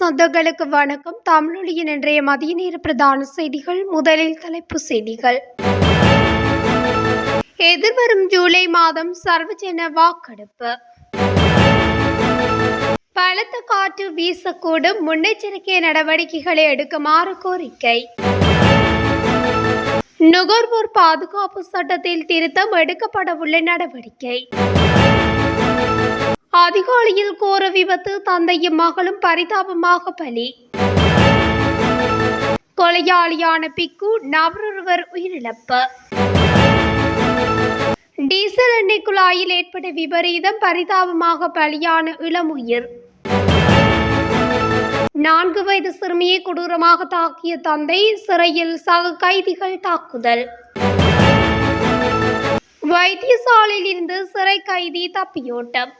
சொந்தங்களுக்கு வணக்கம். தமிழொலியின் இன்றைய மதிய நேர பிரதான செய்திகள். முதலில் தலைப்பு செய்திகள். எதிர்வரும் ஜூலை மாதம் சர்வஜன வாக்கெடுப்பு. பலத்த காற்று வீசக்கூடும். முன்னெச்சரிக்கை நடவடிக்கைகளை எடுக்குமாறு கோரிக்கை. நுகர்வோர் பாதுகாப்பு சட்டத்தில் திருத்தம் எடுக்கப்படவுள்ள நடவடிக்கை. அதிகாலையில் கோர விபத்து தந்தையும் மகளும் பரிதாபமாக பலி. கொலையாளியான பிக்கு நபரொருவர் உயிரிழப்பு. டீசல் எண்ணெய் குழாயில் ஏற்பட்ட விபரீதம் பரிதாபமாக பலியான இளமுயிர். நான்கு வயது சிறுமியை கொடூரமாக தாக்கிய தந்தை சிறையில் சக கைதிகள் தாக்குதல். வைத்தியசாலையில் இருந்து சிறை கைதி தப்பியோட்டம்.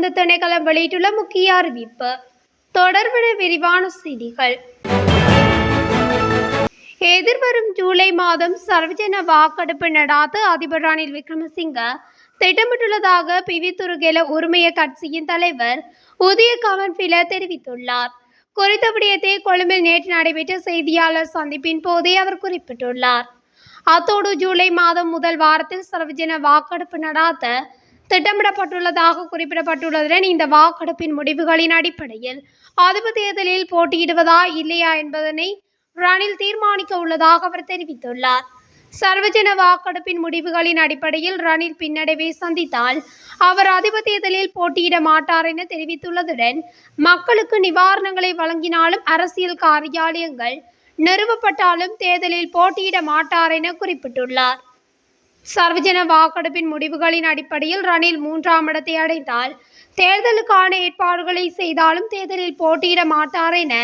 தொடர்ந்து திணைக்களம் வெளியிட்டுள்ள முக்கிய அறிவிப்பு. தொடர்புட விரிவான செய்திகள். எதிர்வரும் ஜூலை மாதம் சர்வஜன வாக்கெடுப்பு நடாத்த அதிபர் ரணில் விக்ரமசிங்க திட்டமிட்டுள்ளதாக பிவி துருகேல உரிமைய கட்சியின் தலைவர் உதய கமன்பில தெரிவித்துள்ளார். குறித்த விடயத்தை கொழும்பில் நேற்று நடைபெற்ற செய்தியாளர் சந்திப்பின் போதே அவர் குறிப்பிட்டுள்ளார். அத்தோடு ஜூலை மாதம் முதல் வாரத்தில் சர்வஜன வாக்கெடுப்பு நடாத்த திட்டமிடப்பட்டுள்ளதாக குறிப்பிடப்பட்டுள்ளதுடன் இந்த வாக்கெடுப்பின் முடிவுகளின் அடிப்படையில் அதிபர் தேர்தலில் போட்டியிடுவதா இல்லையா என்பதனை ரணில் தீர்மானிக்க உள்ளதாக அவர் தெரிவித்துள்ளார். சர்வஜன வாக்கெடுப்பின் முடிவுகளின் அடிப்படையில் ரணில் பின்னடைவை சந்தித்தால் அவர் அதிபர் தேர்தலில் போட்டியிட மாட்டார் என தெரிவித்துள்ளதுடன் மக்களுக்கு நிவாரணங்களை வழங்கினாலும் அரசியல் காரியாலயங்கள் நிறுவப்பட்டாலும் தேர்தலில் போட்டியிட மாட்டார் என குறிப்பிட்டுள்ளார். சர்வஜன வாக்கெடுப்பின் முடிவுகளின் அடிப்படையில் ரணில் மூன்றாம் இடத்தை அடைந்தால் தேர்தலுக்கான ஏற்பாடுகளை செய்தாலும் தேர்தலில் போட்டியிட மாட்டார் என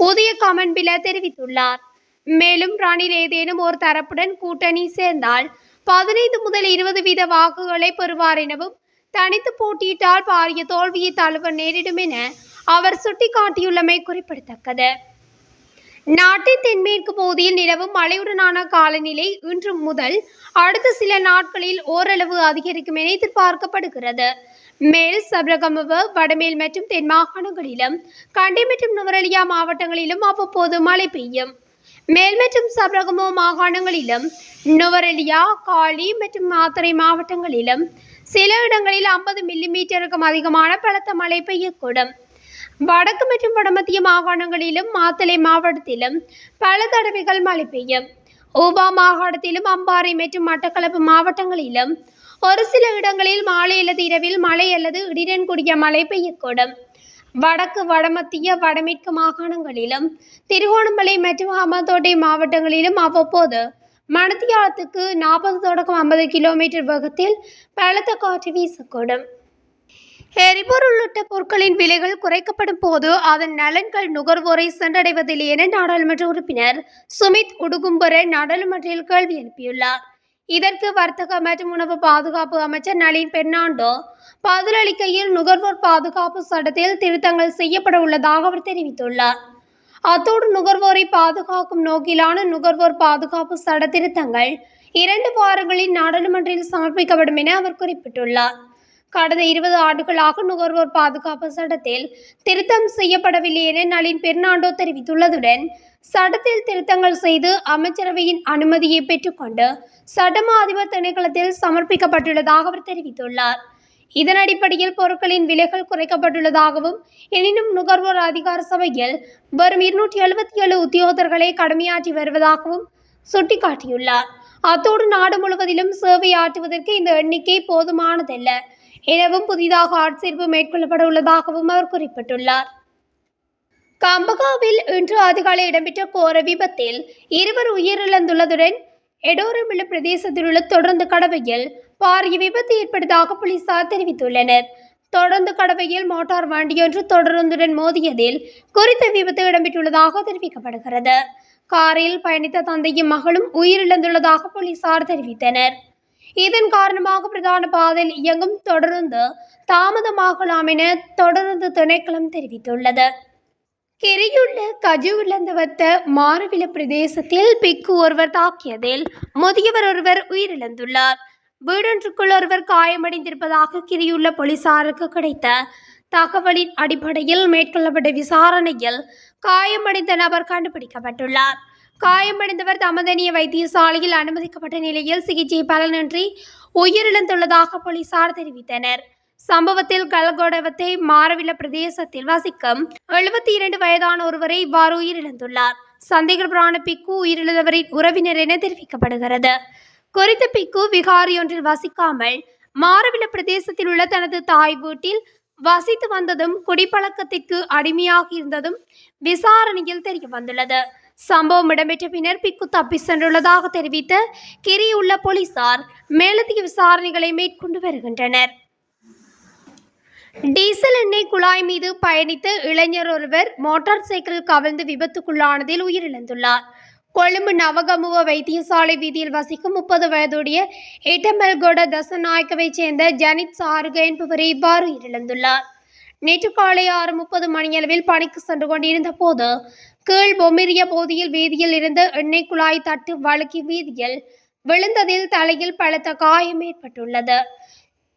உதய கமன்பில தெரிவித்துள்ளார். மேலும் ரணில் ஏதேனும் ஒரு தரப்புடன் கூட்டணி சேர்ந்தால் பதினைந்து முதல் இருபது வீத வாக்குகளை பெறுவார் எனவும் தனித்து போட்டியிட்டால் பாரிய தோல்வியை தழுவ நேரிடும் என அவர் சுட்டிக்காட்டியுள்ளமை குறிப்பிடத்தக்கது. நாட்டின் தென்மேற்கு பகுதியில் நிலவும் மழையுடனான காலநிலை இன்று முதல் அடுத்த சில நாட்களில் ஓரளவு அதிகரிக்கும் என எதிர்பார்க்கப்படுகிறது. மேல் சபரகமுவ வடமேல் மற்றும் தென் மாகாணங்களிலும் கண்டி மற்றும் நுவரெலியா மாவட்டங்களிலும் அவ்வப்போது மழை பெய்யும். மேல் மற்றும் சபரகமோ மாகாணங்களிலும் நுவரெலியா காலி மற்றும் மாத்தறை மாவட்டங்களிலும் சில இடங்களில் ஐம்பது மில்லிமீட்டருக்கும் அதிகமான பலத்த மழை பெய்யக்கூடும். வடக்கு மற்றும் வடமத்திய மாகாணங்களிலும் மாத்தளை மாவட்டத்திலும் பல தடவைகள் மழை பெய்யும். ஊபா மாகாணத்திலும் அம்பாறை மற்றும் மட்டக்களப்பு மாவட்டங்களிலும் ஒரு சில இடங்களில் மாலை அல்லது இரவில் மழை அல்லது இடியுடன் கூடிய மழை பெய்யக்கூடும். வடக்கு வடமத்திய வடமேற்கு மாகாணங்களிலும் திருகோணமலை மற்றும் ஹமாந்தோட்டை மாவட்டங்களிலும் அவ்வப்போது மணத்தியாலத்துக்கு நாற்பது தொடக்கம் ஐம்பது கிலோமீட்டர் வேகத்தில் பலத்த காற்று வீசக்கூடும். எரிபொருள் உள்ளிட்ட பொருட்களின் விலைகள் குறைக்கப்படும் போது அதன் நலன்கள் நுகர்வோரை சென்றடைவதில்லை என நாடாளுமன்ற உறுப்பினர் சுமித் உடுகும்பர நாடாளுமன்றில் கேள்வி எழுப்பியுள்ளார். இதற்கு வர்த்தக மற்றும் உணவு பாதுகாப்பு அமைச்சர் நளின் பெர்னாண்டோ பதிலளிக்கையில் நுகர்வோர் பாதுகாப்பு சட்டத்தில் திருத்தங்கள் செய்யப்பட உள்ளதாக அவர் தெரிவித்துள்ளார். அத்தோடு நுகர்வோரை பாதுகாக்கும் நோக்கிலான நுகர்வோர் பாதுகாப்பு சட்ட திருத்தங்கள் இரண்டு வாரங்களில் நாடாளுமன்றில் சமர்ப்பிக்கப்படும் என அவர் குறிப்பிட்டுள்ளார். கடந்த இருபது ஆண்டுகளாக நுகர்வோர் பாதுகாப்பு சட்டத்தில் திருத்தம் செய்யப்படவில்லை என நளின் பெர்னாண்டோ தெரிவித்துள்ளதுடன் சட்டத்தில் திருத்தங்கள் செய்து அமைச்சரவையின் அனுமதியை பெற்றுக்கொண்டு சட்டமா அதிபர் திணைக்களத்தில் சமர்ப்பிக்கப்பட்டுள்ளதாக அவர் தெரிவித்துள்ளார். இதன் அடிப்படையில் பொருட்களின் விலைகள் குறைக்கப்பட்டுள்ளதாகவும் எனினும் நுகர்வோர் அதிகார சபையில் வரும் இருநூற்றி எழுபத்தி ஏழு உத்தியோகர்களை கடமையாற்றி வருவதாகவும் சுட்டிக்காட்டியுள்ளார். அத்தோடு நாடு முழுவதிலும் சேவை ஆற்றுவதற்கு இந்த எண்ணிக்கை போதுமானதல்ல. எனவும் புதிதாக ஆட்சேர்ப்பு மேற்கொள்ளப்பட உள்ளதாகவும் அவர் குறிப்பிட்டுள்ளார். கம்பகாவில் இன்று அதிகாலை இடம்பெற்ற கோர விபத்தில் இருவர் உயிரிழந்துள்ளதுடன் எடோரமில்ல பிரதேசத்தில் உள்ள தொடர்ந்து கடவையில் பாரிய விபத்து ஏற்பட்டதாக போலீசார் தெரிவித்துள்ளனர். தொடர்ந்து கடவையில் மோட்டார் வண்டியொன்று தொடருந்துடன் மோதியதில் குறித்த விபத்து இடம்பெற்றுள்ளதாக தெரிவிக்கப்படுகிறது. காரில் பயணித்த தந்தையும் மகளும் உயிரிழந்துள்ளதாக போலீசார் தெரிவித்தனர். இதன் காரணமாக பிரதான பாதையில் இயங்கும் தொடருந்து தாமதமாகலாம் என தொடருந்து திணைக்களம் தெரிவித்துள்ளது. கெரியுள்ள கஜுவிழந்தவத்த மாரவில பிரதேசத்தில் பிக்கு ஒருவர் தாக்கியதில் முதியவர் ஒருவர் உயிரிழந்துள்ளார். வீடொன்றுக்குள் ஒருவர் காயமடைந்திருப்பதாக கிரியுள்ள போலீசாருக்கு கிடைத்த தகவலின் அடிப்படையில் மேற்கொள்ளப்பட்ட விசாரணையில் காயமடைந்த நபர் கண்டுபிடிக்கப்பட்டுள்ளார். காயமடைந்தவர் தமதனிய வைத்தியசாலையில் அனுமதிக்கப்பட்ட நிலையில் சிகிச்சை பலனின்றி உயிரிழந்துள்ளதாக போலீசார் தெரிவித்தனர். சம்பவத்தில் கலகோடவத்தை மாரவில பிரதேசத்தில் வசிக்கும் எழுபத்தி இரண்டு வயதான ஒருவரை இவ்வாறு உயிரிழந்துள்ளார். சந்தேகப்பிரான பிக்கு உயிரிழந்தவரின் உறவினர் என தெரிவிக்கப்படுகிறது. குறித்த பிக்கு விகாரியொன்றில் வசிக்காமல் மாரவில பிரதேசத்தில் உள்ள தனது தாய் வீட்டில் வசித்து வந்ததும் குடிப்பழக்கத்திற்கு அடிமையாக இருந்ததும் விசாரணையில் தெரிய வந்துள்ளது சம்பவம் இடம்பெற்ற பின்னர் பிக்கு தப்பி சென்றுள்ளதாக தெரிவித்த கிரியுள்ள போலீசார் மேலதிக விசாரணைகளை மேற்கொண்டு வருகின்றனர். டீசல் எண்ணெய் குழாய் மீது பயணித்த இளைஞர் ஒருவர் மோட்டார் சைக்கிள் கவிழ்ந்து விபத்துக்குள்ளானதில் உயிரிழந்துள்ளார். கொழும்பு நவகமுவ வைத்தியசாலை வீதியில் வசிக்கும் முப்பது வயதுடைய எட்டமல்கோட தசநாயக்கவைச் சேர்ந்த ஜனித் சாருக என்பவர் இவ்வாறு உயிரிழந்துள்ளார். நேற்று காலை ஆறு முப்பது மணியளவில் பணிக்கு சென்று கொண்டிருந்த போது கீழ் பொமிரிய போதியில் வீதியில் இருந்து எண்ணெய் குழாய் தட்டு வழுக்கி வீதியில் விழுந்ததில் தலையில் பலத்த காயம் ஏற்பட்டுள்ளது.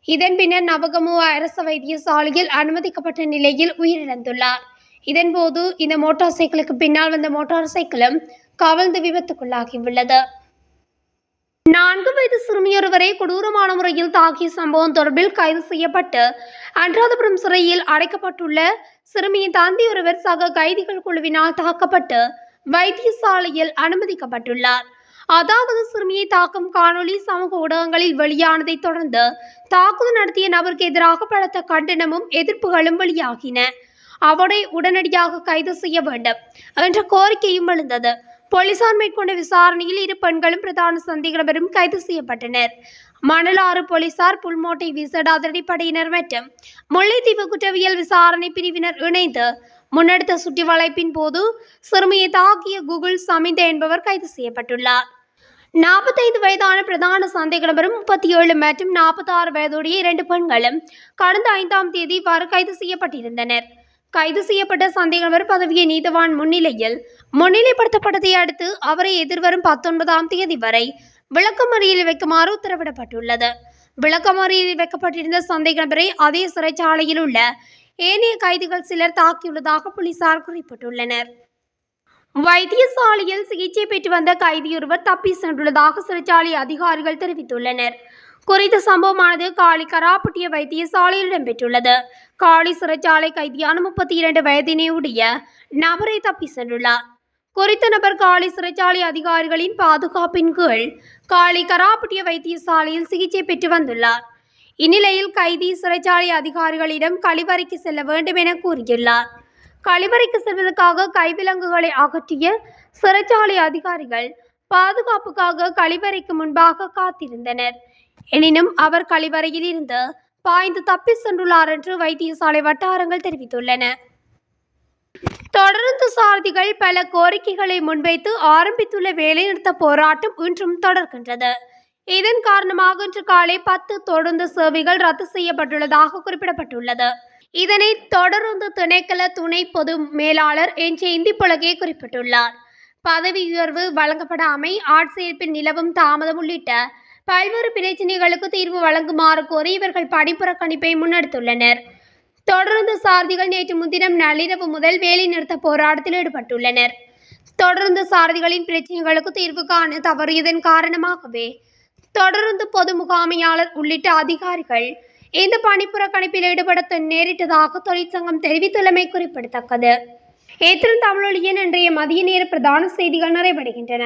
இதன் பின்னர் நவகமுவ அரசு வைத்தியசாலையில் அனுமதிக்கப்பட்ட நிலையில் உயிரிழந்துள்ளார். இதன்போது இந்த மோட்டார் சைக்கிளுக்கு பின்னால் வந்த மோட்டார் சைக்கிளும் கவிழ்ந்து விபத்துக்குள்ளாகியுள்ளது. நான்கு வயது சிறுமியொருவரை கொடூரமான முறையில் தாக்கிய சம்பவம் தொடர்பில் கைது செய்யப்பட்டு அன்றாதபுரம் சிறையில் அடைக்கப்பட்டுள்ள சிறுமியின் தந்தையொருவர் சக கைதிகள் குழுவினால் தாக்கப்பட்டு வைத்தியசாலையில் அனுமதிக்கப்பட்டுள்ளார். அதாவது சிறுமியை தாக்கும் காணொளி சமூக ஊடகங்களில் வெளியானதை தொடர்ந்து தாக்குதல் நடத்திய நபருக்கு எதிராக பலத்த கண்டனமும் எதிர்ப்புகளும் வெளியாகின. அவரை உடனடியாக கைது செய்ய வேண்டும் என்ற கோரிக்கையும் எழுந்தது. போலீசார் மேற்கொண்ட விசாரணையில் இரு பெண்களும் பிரதான சந்தேகநபரும் கைது செய்யப்பட்டனர். மணலாறு போலீசார் புல்மோட்டை விசேட அதிரடிப்படையினர் மற்றும் முல்லைத்தீவு குற்றவியல் விசாரணை பிரிவினர் இணைந்து முன்னெடுத்த சுற்றி வளைப்பின் போது சிறுமியை தாக்கிய கூகுள் சமிந்த என்பவர் கைது செய்யப்பட்டுள்ளார். நாற்பத்தைந்து வயதான பிரதான சந்தேகநபரும் முப்பத்தி ஏழு மற்றும் நாற்பத்தாறு வயதுடைய இரண்டு பெண்களும் கடந்த ஐந்தாம் தேதி இவ்வாறு கைது செய்யப்பட்டிருந்தனர். கைது செய்யப்பட்ட சந்தேகநபர் பதவியை நீதவான் முன்னிலையில் முன்னிலைப்படுத்தப்பட்டதை அடுத்து அவரை எதிர்வரும் பத்தொன்பதாம் தேதி வரை விளக்கமறியலில் வைக்குமாறு உத்தரவிடப்பட்டுள்ளது. விளக்கமறியலில் வைக்கப்பட்டிருந்த சந்தேகநபரை அதே சிறைச்சாலையில் உள்ள ஏனைய கைதிகள் சிலர் தாக்கியுள்ளதாக போலீசார் குறிப்பிட்டுள்ளனர். வைத்தியசாலையில் சிகிச்சை பெற்று வந்த கைதியொருவர் தப்பி சென்றுள்ளதாக சிறைச்சாலை அதிகாரிகள் தெரிவித்துள்ளனர். குறித்த சம்பவமானது காலி கராப்பட்டிய வைத்தியசாலையில் இடம்பெற்றுள்ளது. காலி சிறைச்சாலை கைதியான முப்பத்தி இரண்டு வயதினையுடைய நபரை தப்பி சென்றுள்ளார். குறித்த நபர் காலி சிறைச்சாலை அதிகாரிகளின் பாதுகாப்பின் கீழ் காலி கராப்பட்டிய வைத்தியசாலையில் சிகிச்சை பெற்று வந்துள்ளார். இந்நிலையில் கைதி சிறைச்சாலை அதிகாரிகளிடம் கழிவறைக்கு செல்ல வேண்டும் என கூறியுள்ளார். கழிவறைக்கு செல்வதற்காக கைவிலங்குகளை அகற்றிய சிறைச்சாலை அதிகாரிகள் பாதுகாப்புக்காக கழிவறைக்கு முன்பாக காத்திருந்தனர். எனினும் அவர் கழிவறையில் இருந்து பாய்ந்து தப்பி சென்றுள்ளார் என்று வைத்தியசாலை வட்டாரங்கள் தெரிவித்துள்ளன. தொடர்ந்து சாரதிகள் பல கோரிக்கைகளை முன்வைத்து ஆரம்பித்துள்ள வேலைநிறுத்த போராட்டம் இன்றும் தொடர்கின்றது. இதன் காரணமாக இன்று காலை பத்து தொடர்ந்து சேவைகள் ரத்து செய்யப்பட்டுள்ளதாக குறிப்பிடப்பட்டுள்ளது. இதனை தொடர்ந்து திணைக்கள துணை பொது மேலாளர் என். இந்தி புலகே குறிப்பிட்டுள்ளார். பதவி உயர்வு வழங்கப்படாமை ஆட்சேர்ப்பில் நிலவும் தாமதம் உள்ளிட்ட பல்வேறு பிரச்சினைகளுக்கு தீர்வு வழங்குமாறு கோரி இவர்கள் பணிப்புறக்கணிப்பை முன்னெடுத்துள்ளனர். தொடர்ந்து சாரதிகள் நேற்று முன்தினம் நள்ளிரவு முதல் வேலை நிறுத்த போராட்டத்தில் ஈடுபட்டுள்ளனர். தொடர்ந்து சாரதிகளின் பிரச்சனைகளுக்கு தீர்வு காண தவறியதன் காரணமாகவே தொடர்ந்து பொது முகாமையாளர் உள்ளிட்ட அதிகாரிகள் இந்த பணிப்புறக்கணிப்பில் ஈடுபட நேரிட்டதாக தொழிற்சங்கம் தெரிவித்துள்ளமை குறிப்பிடத்தக்கது. ஏற்றும் தமிழொலியின் இன்றைய மதிய நேர பிரதான செய்திகள் நிறைவடைகின்றன.